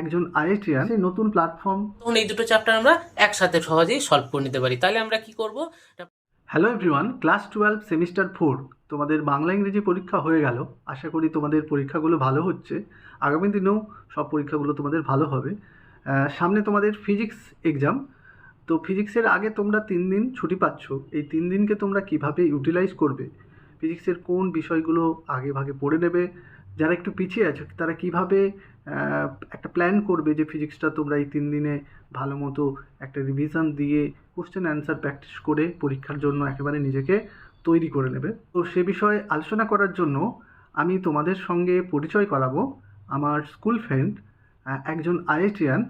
একজন আইআইটিয়ান সেই নতুন প্ল্যাটফর্ম তখন এই দুটো চ্যাপ্টার আমরা একসাথে সহজেই সলভ করে নিতে পারি। তাহলে আমরা কি করব? Hello everyone class twelve semester four তোমাদের বাংলা ইংরেজি পরীক্ষা হয়ে গেল। আশা করি তোমাদের পরীক্ষাগুলো ভালো হচ্ছে। আগামী দিনেও সব পরীক্ষাগুলো তোমাদের ভালো হবে। সামনে তোমাদের ফিজিক্স এক্সাম তো ফিজিক্সের আগে তোমরা তিন দিন ছুটি পাচ্ছ। এই তিন দিনকে তোমরা কীভাবে ইউটিলাইজ করবে? ফিজিক্সের কোন বিষয়গুলো আগে ভাগে পড়ে নেবে? যারা একটু পিছিয়ে আছে তারা কীভাবে একটা প্ল্যান করবে যে ফিজিক্সটা তোমরা এই তিন দিনে ভালো মতো একটা রিভিশন দিয়ে কোশ্চেন অ্যান্সার প্র্যাকটিস করে পরীক্ষার জন্য একেবারে নিজেকে তৈরি করে নেবে। তো সে বিষয়ে আলোচনা করার জন্য আমি তোমাদের সঙ্গে পরিচয় করাবো আমার স্কুল ফ্রেন্ড একজন আইআইটিয়ান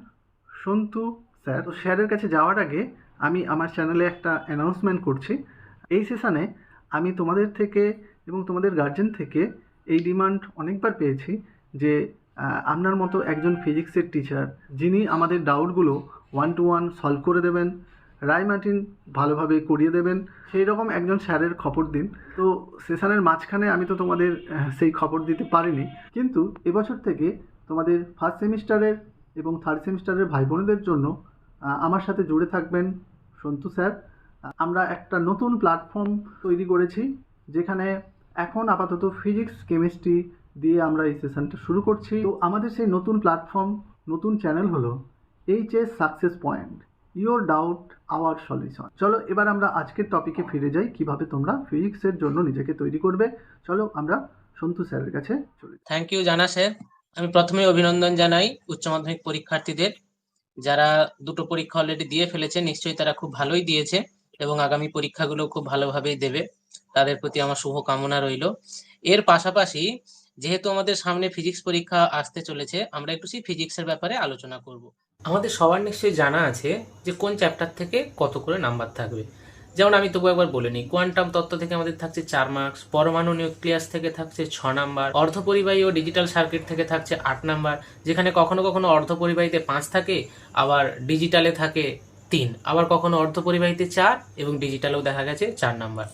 সন্তু স্যার। তো স্যারের কাছে যাওয়ার আগে আমি আমার চ্যানেলে একটা অ্যানাউন্সমেন্ট করছি। এই সেশানে আমি তোমাদের থেকে এবং তোমাদের গার্জেন থেকে এই ডিমান্ড অনেকবার পেয়েছি যে আপনার মতো একজন ফিজিক্সের টিচার যিনি আমাদের ডাউটগুলো ওয়ান টু ওয়ান সলভ করে দেবেন, রায় মার্টিন ভালোভাবে করিয়ে দেবেন, সেই রকম একজন স্যারের খবর দিন। তো সেশনের মাঝখানে আমি তো তোমাদের সেই খবর দিতে পারিনি। কিন্তু এবছর থেকে তোমাদের ফার্স্ট সেমিস্টারের এবং থার্ড সেমিস্টারের ভাই বোনেদের জন্য আমার সাথে জুড়ে থাকবেন সন্তু স্যার। আমরা একটা নতুন প্ল্যাটফর্ম তৈরি করেছি, যেখানে এখন আপাতত ফিজিক্স কেমিস্ট্রি দিয়ে আমরা এই সেশনটা শুরু করছি। তো আমাদের সেই নতুন প্ল্যাটফর্ম নতুন চ্যানেল হলো H S success point your doubt our solution চলো, এবার আমরা আজকের টপিকে ফিরে যাই, কীভাবে তোমরা ফিজিক্সের জন্য নিজেকে তৈরি করবে। চলো, আমরা সন্তু স্যারের কাছে চলে থ্যাংক ইউ জানা স্যার। আমি প্রথমে অভিনন্দন জানাই উচ্চ মাধ্যমিক পরীক্ষার্থীদের। যারা দুটো পরীক্ষা অলরেডি দিয়ে ফেলেছে, নিশ্চয়ই তারা খুব ভালোই দিয়েছে এবং আগামী পরীক্ষাগুলো খুব ভালোভাবেই দেবে। তাদের প্রতি আমার শুভ কামনা রইল। এর পাশাপাশি যেহেতু আমাদের সামনে ফিজিক্স পরীক্ষা আসতে চলেছে, আমরা একটু সেই ফিজিক্সের ব্যাপারে আলোচনা করব। আমাদের সবার নিশ্চয়ই জানা আছে যে কোন চ্যাপ্টার থেকে কত করে নাম্বার থাকবে। যেমন আমি তবু একবার বলে নিই কোয়ান্টাম তত্ত্ব থেকে আমাদের থাকছে চার মার্কস পরমাণু নিউক্লিয়াস থেকে থাকছে ছ নাম্বার অর্ধপরিবাহী ও ডিজিটাল সার্কিট থেকে থাকছে আট নাম্বার যেখানে কখনো কখনো অর্ধপরিবাহীতে পাঁচ থাকে, আবার ডিজিটালে থাকে তিন, আবার কখনো অর্ধপরিবাহীতে চার এবং ডিজিটালেও দেখা গেছে চার নাম্বার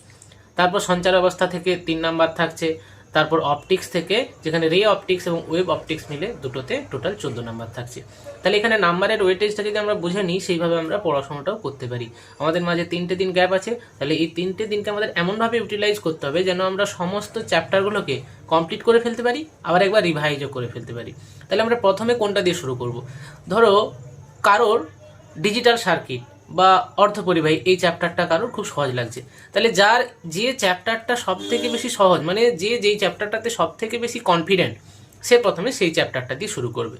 তারপর সঞ্চার অবস্থা থেকে তিন নাম্বার থাকছে তারপর অপটিক্স থেকে, যেখানে রে অপটিক্স এবং ওয়েব অপটিক্স মিলে দুটোতে টোটাল চোদ্দ নাম্বার থাকছে। তাহলে এখানে নাম্বারের ওয়েটেজটা যদি আমরা বুঝে নিই, সেইভাবে আমরা পড়াশোনাটাও করতে পারি। আমাদের মাঝে তিনটে দিন গ্যাপ আছে, তাহলে এই তিনটে দিনকে আমাদের এমনভাবে ইউটিলাইজ করতে হবে যেন আমরা সমস্ত চ্যাপ্টারগুলোকে কমপ্লিট করে ফেলতে পারি, আবার একবার রিভাইজও করে ফেলতে পারি। তাহলে আমরা প্রথমে কোনটা দিয়ে শুরু করব? ধরো, কারোর ডিজিটাল সার্কিট বা অর্থপরিবাহী এই চ্যাপ্টারটা কারোর খুব সহজ লাগছে। তাহলে যার যে চ্যাপ্টারটা সব থেকে বেশি সহজ মানে যে যেই চ্যাপ্টারটাতে সব থেকে বেশি কনফিডেন্ট সে প্রথমে সেই চ্যাপ্টারটা দিয়ে শুরু করবে।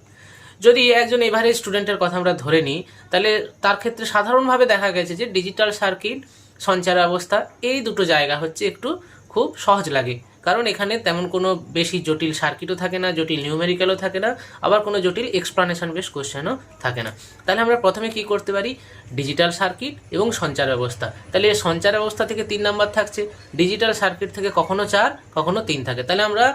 যদি একজন এভারেজ স্টুডেন্টের কথা আমরা ধরে নিই, তাহলে তার ক্ষেত্রে সাধারণভাবে দেখা গেছে যে ডিজিটাল সার্কিট সঞ্চার ব্যবস্থা এই দুটো জায়গা হচ্ছে একটু খুব সহজ লাগে। কারণ এখানে তেমন কোনো বেশি জটিল সার্কিটও থাকে না, জটিল নিউমেরিক্যালও থাকে না, আবার কোনো জটিল এক্সপ্লানেশন বেশ কোশ্চেনও থাকে না। তাহলে আমরা প্রথমে কি করতে পারি? ডিজিটাল সার্কিট এবং সঞ্চার ব্যবস্থা। তাহলে সঞ্চার ব্যবস্থা থেকে তিন নাম্বার থাকছে। ডিজিটাল সার্কিট থেকে কখনো চার, কখনো তিন থাকে। তাহলে আমরা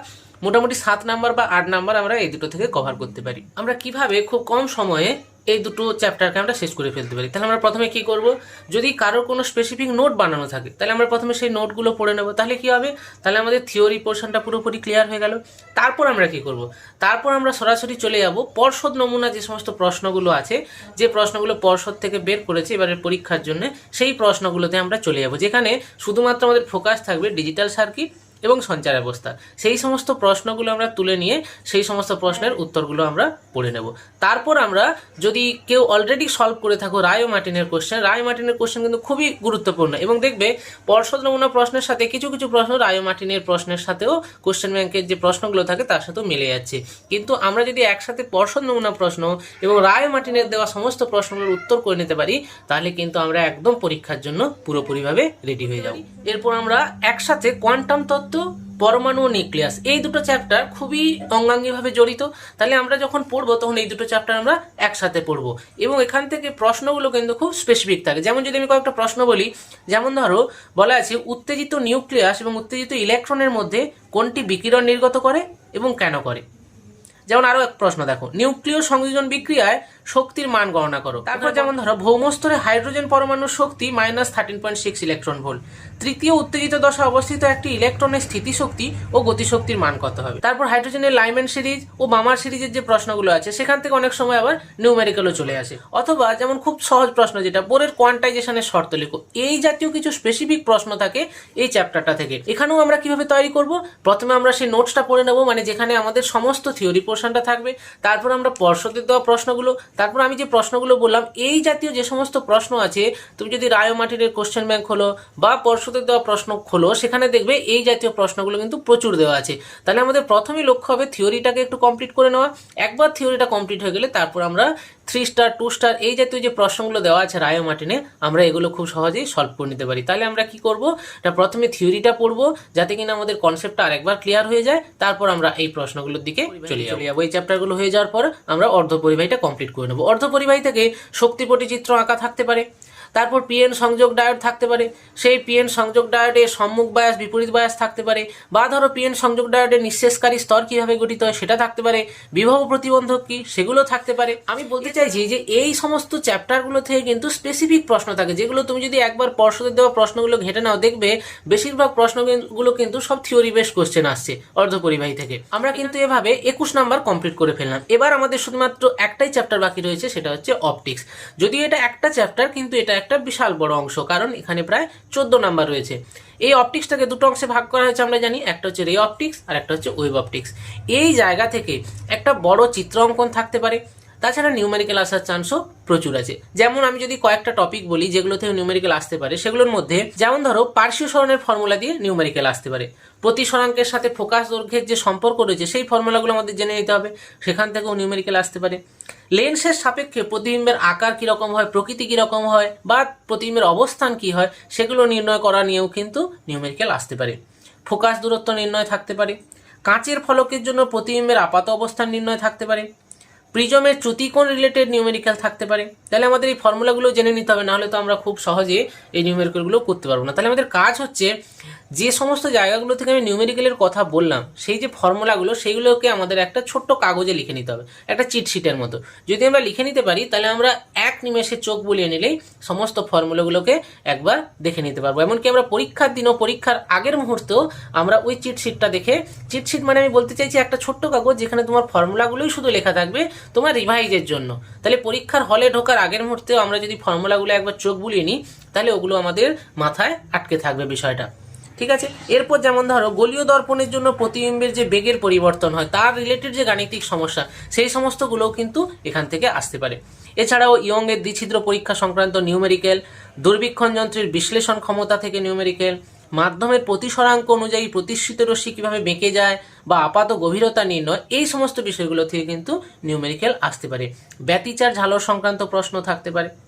মোটামুটি সাত নাম্বার বা আট নাম্বার আমরা এই দুটো থেকে কভার করতে পারি। আমরা কীভাবে খুব কম সময়ে এই দুটো চ্যাপ্টারকে আমরা শেষ করে ফেলতে পারি। তাহলে আমরা প্রথমে কি করব? যদি কারোর কোনো স্পেসিফিক নোট বানানো থাকে, তাহলে আমরা প্রথমে সেই নোটগুলো পড়ে নেব। তাহলে কি হবে? তাহলে আমাদের থিওরি পোর্শনটা পুরোপুরি ক্লিয়ার হয়ে গেল। তারপর আমরা কি করব? তারপর আমরা সরাসরি চলে যাব পর্ষদ নমুনা যে সমস্ত প্রশ্নগুলো আছে, যে প্রশ্নগুলো পর্ষদ থেকে বের করেছে এবারের পরীক্ষার জন্য, সেই প্রশ্নগুলোতে আমরা চলে যাব, যেখানে শুধুমাত্র আমাদের ফোকাস থাকবে ডিজিটাল সার্কিট এবং সঞ্চার ব্যবস্থা। সেই সমস্ত প্রশ্নগুলো আমরা তুলে নিয়ে সেই সমস্ত প্রশ্নের উত্তরগুলো আমরা পড়ে নেব। তারপর আমরা যদি কেউ অলরেডি সলভ করে থাকো রায় মার্টিনের কোশ্চেন রায় মার্টিনের কোশ্চেন কিন্তু খুবই গুরুত্বপূর্ণ এবং দেখবে পর্ষদ নমুনা প্রশ্নের সাথে কিছু কিছু প্রশ্ন রায় মার্টিনের প্রশ্নের সাথেও কোশ্চেন ব্যাংকের যে প্রশ্নগুলো থাকে তার সাথেও মিলে যাচ্ছে। কিন্তু আমরা যদি একসাথে পর্ষদ নমুনা প্রশ্ন এবং রায় মার্টিনের দেওয়া সমস্ত প্রশ্নগুলোর উত্তর করে নিতে পারি, তাহলে কিন্তু আমরা একদম পরীক্ষার জন্য পুরোপুরিভাবে রেডি হয়ে যাব। এরপর আমরা একসাথে কোয়ান্টাম তত্ত্ব পরমাণু ও নিউক্লিয়াস। এই দুটো চ্যাপ্টার খুবই অঙ্গাঙ্গিভাবে জড়িত। তাহলে আমরা যখন পড়ব, তখন এই দুটো চ্যাপ্টার আমরা একসাথে পড়ব। এবং এখান থেকে প্রশ্নগুলো কিন্তু খুব স্পেসিফিক থাকে। যেমন যদি আমি কয়েকটা প্রশ্ন বলি, যেমন ধরো, বলা আছে, উত্তেজিত নিউক্লিয়াস এবং উত্তেজিত ইলেকট্রনের মধ্যে কোনটি বিকিরণ নির্গত করে এবং কেন করে? যেমন আরও এক প্রশ্ন দেখো, নিউক্লিয় সংযোজন বিক্রিয়ায় শক্তির মান গণনা করো। তারপর যেমন ধরো ভৌমস্তরে হাইড্রোজেন পরমাণুর শক্তি minus thirteen point six electron volt তৃতীয় উত্তেজিত দশা অবস্থিত একটি ইলেকট্রনের স্থিতিশক্তি ও গতিশক্তির মান কত হবে? তারপর হাইড্রোজেনের লাইম্যান সিরিজ ও বামার সিরিজের যে প্রশ্নগুলো আছে সেখান থেকে অনেক সময় আবার নিউমেরিক্যালও চলে আসে। অথবা যেমন খুব সহজ প্রশ্ন যেটা বোরের কোয়ান্টাইজেশনের শর্ত লেখো। এই জাতীয় কিছু স্পেসিফিক প্রশ্ন থাকে এই চ্যাপ্টারটা থেকে। এখানেও আমরা কীভাবে তৈরি করব? প্রথমে আমরা সেই নোটসটা পড়ে নেব মানে যেখানে আমাদের সমস্ত থিওরি পোর্শনটা থাকবে। তারপর আমরা পর্ষদের দেওয়া প্রশ্নগুলো তারপর আমি যে প্রশ্নগুলো বললাম, এই জাতীয় যে সমস্ত প্রশ্ন আছে, তুমি যদি রায় মাটিরের কোশ্চেন ব্যাংক খোলো বা পর্ষদের দেওয়া প্রশ্ন খোলো, সেখানে দেখবে এই জাতীয় প্রশ্নগুলো কিন্তু প্রচুর দেওয়া আছে। তাহলে আমাদের প্রথমেই লক্ষ্য হবে থিওরিটাকে একটু কমপ্লিট করে নেওয়া। একবার থিওরিটা কমপ্লিট হয়ে গেলে তারপর আমরা থ্রি স্টার টু স্টার এই জাতীয় যে প্রশ্নগুলো দেওয়া আছে রায় মার্টিনে আমরা এগুলো খুব সহজেই সলভ করে নিতে পারি। তাহলে আমরা কি করব? এটা প্রথমে থিওরিটা পড়ব যাতে কিনা আমাদের কনসেপ্টটা আরেকবার ক্লিয়ার হয়ে যায়। তারপর আমরা এই প্রশ্নগুলোর দিকে চলে যাব। যাব। এই চ্যাপ্টারগুলো হয়ে যাওয়ার পর আমরা অর্ধ পরিবাহীটা কমপ্লিট করে নেব। অর্ধ পরিবাহী থেকে শক্তিপটি চিত্র আঁকা থাকতে পারে। তারপর পিএন সংযোগ ডায়োড থাকতে পারে। সেই পিএন সংযোগ ডায়োডে সম্মুখ বায়াস বিপরীত বায়াস থাকতে পারে। বা ধরো পিএন সংযোগ ডায়োডের নিঃশেষকারী স্তর কীভাবে গঠিত হয় সেটা থাকতে পারে। বিবাহ প্রতিবন্ধক কি সেগুলো থাকতে পারে। আমি বলতে চাইছি যে এই সমস্ত চ্যাপ্টারগুলো থেকে কিন্তু স্পেসিফিক প্রশ্ন থাকে, যেগুলো তুমি যদি একবার পর্ষদের দেওয়া প্রশ্নগুলো ঘেটে নাও, দেখবে বেশিরভাগ প্রশ্নগুলো কিন্তু সব থিওরি বেস কোশ্চেন আসছে অর্ধপরিবাহী থেকে। আমরা কিন্তু এভাবে একুশ নাম্বার কমপ্লিট করে ফেললাম। এবার আমাদের শুধুমাত্র একটাই চ্যাপ্টার বাকি রয়েছে, সেটা হচ্ছে অপটিক্স যদিও এটা একটা চ্যাপ্টার কিন্তু এটা একটা বিশাল বড় অংশ, কারণ এখানে প্রায় চোদ্দ নাম্বার রয়েছে। এই অপটিক্সটাকে দুটো অংশে ভাগ করা হয়েছে আমরা জানি, একটা হচ্ছে রে অপটিক্স আর একটা হচ্ছে ওয়েব অপটিক্স। এই জায়গা থেকে একটা বড় চিত্র অঙ্কন থাকতে পারে। তাছাড়া নিউমেরিক্যাল আসার চান্সও প্রচুর আছে। যেমন আমি যদি কয়েকটা টপিক বলি, যেগুলো থেকে নিউমেরিক্যাল আসতে পারে, সেগুলোর মধ্যে যেমন ধরো, পার্শ্বীয় সরণের ফর্মুলা দিয়ে নিউমেরিক্যাল আসতে পারে। প্রতি সরাঙ্কের সাথে ফোকাস দৈর্ঘ্যের যে সম্পর্ক রয়েছে, সেই ফর্মুলাগুলো আমাদের জেনে নিতে হবে। সেখান থেকেও নিউমেরিক্যাল আসতে পারে। লেন্সের সাপেক্ষে প্রতিবিম্বের আকার কীরকম হয়, প্রকৃতি কীরকম হয়, বা প্রতিবিম্বের অবস্থান কী হয়, সেগুলো নির্ণয় করা নিয়েও কিন্তু নিউমেরিক্যাল আসতে পারে। ফোকাস দূরত্ব নির্ণয় থাকতে পারে। কাঁচের ফলকের জন্য প্রতিবিম্বের আপাত অবস্থান নির্ণয় থাকতে পারে। প্রিজমের চ্যুতিকোণ রিলেটেড নিউমেরিক্যাল থাকতে পারে? তাহলে আমাদের এই ফর্মুলাগুলো জেনে নিতে হবে, নাহলে তো আমরা খুব সহজে এই নিউমেরিক্যালগুলো করতে পারব না। তাহলে আমাদের কাজ হচ্ছে যে সমস্ত জায়গাগুলো থেকে আমি নিউমেরিক্যালের কথা বললাম, সেই যে ফর্মুলাগুলো, সেইগুলোকে আমাদের একটা ছোট্ট কাগজে লিখে নিতে হবে, একটা চিট শিটের মতো। যদি আমরা লিখে নিতে পারি, তাহলে আমরা এক নিমেষে চোখ বুলিয়ে নিলেই সমস্ত ফর্মুলাগুলোকে একবার দেখে নিতে পারব। এমনকি আমরা পরীক্ষার দিনও, পরীক্ষার আগের মুহূর্তেও আমরা ওই চিট শিটটা দেখে চিটশিট মানে আমি বলতে চাইছি একটা ছোট্ট কাগজ যেখানে তোমার ফর্মুলাগুলোই শুধু লেখা থাকবে তোমার রিভাইজের জন্য। তাহলে পরীক্ষার হলে ঢোকার আগের মুহূর্তেও আমরা যদি ফর্মুলাগুলো একবার চোখ বুলিয়ে নিই, তাহলে ওগুলো আমাদের মাথায় আটকে থাকবে বিষয়টা। ঠিক আছে? এরপর যেমন ধরো, গলীয় দর্পণের জন্য প্রতিবিম্বের যে বেগের পরিবর্তন হয়, তার রিলেটেড যে গাণিতিক সমস্যা, সেই সমস্তগুলোও কিন্তু এখান থেকে আসতে পারে। এছাড়াও ইয়ংয়ের দ্বিছিদ্র পরীক্ষা সংক্রান্ত নিউমেরিক্যাল দূরবীক্ষণ যন্ত্রের বিশ্লেষণ ক্ষমতা থেকে নিউমেরিক্যাল মাধ্যমের প্রতিসরাঙ্ক অনুযায়ী প্রতিষ্ঠিত রশ্মি কীভাবে বেঁকে যায় বা আপাত গভীরতা নির্ণয়, এই সমস্ত বিষয়গুলো থেকে কিন্তু নিউমেরিক্যাল আসতে পারে। ব্যতিচার ঝালর সংক্রান্ত প্রশ্ন থাকতে পারে।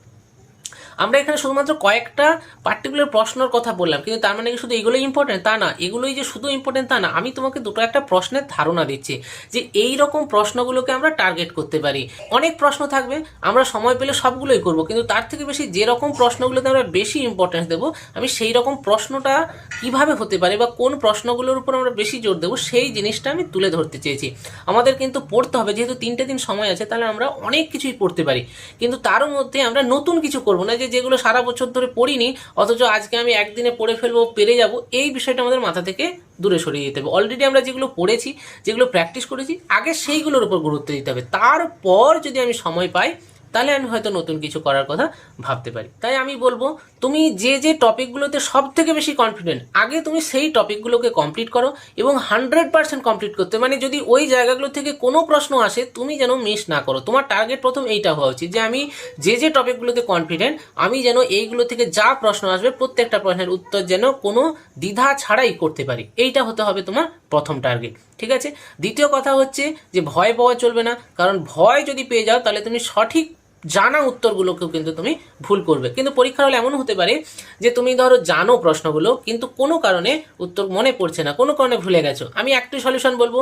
আমরা এখানে শুধুমাত্র কয়েকটা পার্টিকুলার প্রশ্নের কথা বললাম, কিন্তু তার মানে কি শুধু এগুলোই ইম্পর্টেন্ট তা না, এগুলোই যে শুধু ইম্পর্টেন্ট তা না। আমি তোমাকে দুটো একটা প্রশ্নের ধারণা দিচ্ছি যে এই রকম প্রশ্নগুলোকে আমরা টার্গেট করতে পারি। অনেক প্রশ্ন থাকবে, আমরা সময় পেলে সবগুলোই করব, কিন্তু তার থেকে বেশি যে রকম প্রশ্নগুলোতে আমরা বেশি ইম্পর্টেন্স দেবো, আমি সেই রকম প্রশ্নটা কীভাবে হতে পারে বা কোন প্রশ্নগুলোর উপর আমরা বেশি জোর দেবো, সেই জিনিসটা আমি তুলে ধরতে চেয়েছি। আমাদের কিন্তু পড়তে হবে, যেহেতু তিনটে দিন সময় আছে, তাহলে আমরা অনেক কিছুই পড়তে পারি। কিন্তু তার মধ্যে আমরা নতুন কিছু করব না, যে যেগুলো সারা বছর ধরে পড়িনি, অথচ আজকে আমি একদিনে পড়ে ফেলব, পেরে যাব, এই বিষয়টা আমাদের মাথা থেকে দূরে সরিয়ে দিতে হবে। অলরেডি আমরা যেগুলো পড়েছি, যেগুলো প্র্যাকটিস করেছি, আগে সেইগুলোর উপর গুরুত্ব দিতে হবে। তারপর যদি আমি সময় পাই তাহলে আমি হয়তো নতুন কিছু করার কথা ভাবতে পারি। তাই আমি বলব, তুমি যে যে টপিকগুলোতে সব থেকে বেশি কনফিডেন্ট আগে তুমি সেই টপিকগুলোকে কমপ্লিট করো এবং হান্ড্রেড পার্সেন্ট কমপ্লিট করতে মানে যদি ওই জায়গাগুলো থেকে কোনো প্রশ্ন আসে, তুমি যেন মিস না করো। তোমার টার্গেট প্রথম এইটা হওয়া উচিত যে আমি যে যে টপিকগুলোতে কনফিডেন্ট আমি যেন এইগুলো থেকে যা প্রশ্ন আসবে, প্রত্যেকটা প্রশ্নের উত্তর যেন কোনো দ্বিধা ছাড়াই করতে পারি। এইটা হতে হবে তোমার প্রথম টার্গেট ঠিক আছে? দ্বিতীয় কথা হচ্ছে যে ভয় পাওয়া চলবে না, কারণ ভয় যদি পেয়ে যাও তাহলে তুমি সঠিক জানা উত্তরগুলোকেও কিন্তু তুমি ভুল করবে। কিন্তু পরীক্ষার হলে এমন হতে পারে যে তুমি ধরো জানো প্রশ্নগুলো, কিন্তু কোনো কারণে উত্তর মনে পড়ছে না, কোনো কারণে ভুলে গেছো। আমি একটি সলিউশন বলব,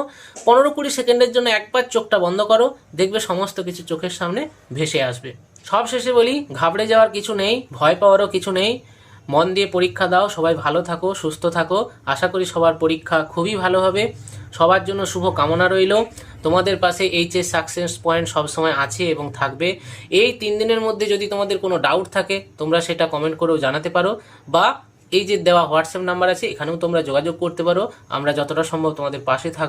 পনেরো কুড়ি সেকেন্ডের জন্য একবার চোখটা বন্ধ করো, দেখবে সমস্ত কিছু চোখের সামনে ভেসে আসবে। সব শেষে বলি, ঘাবড়ে যাওয়ার কিছু নেই, ভয় পাওয়ারও কিছু নেই। মন দিয়ে পরীক্ষা দাও, সবাই ভালো থাকো, সুস্থ থাকো। আশা করি সবার পরীক্ষা খুবই ভালো হবে। সবার জন্য শুভ কামনা রইল। তোমাদের পাশে এইচএস সাকসেস পয়েন্ট সবসময় আছে এবং থাকবে। এই তিন দিনের মধ্যে যদি তোমাদের কোনো ডাউট থাকে, তোমরা সেটা কমেন্ট করেও জানাতে পারো বা এই যে দেওয়া হোয়াটসঅ্যাপ নাম্বার আছে, এখানেও তোমরা যোগাযোগ করতে পারো। আমরা যতটা সম্ভব তোমাদের পাশে থাকব।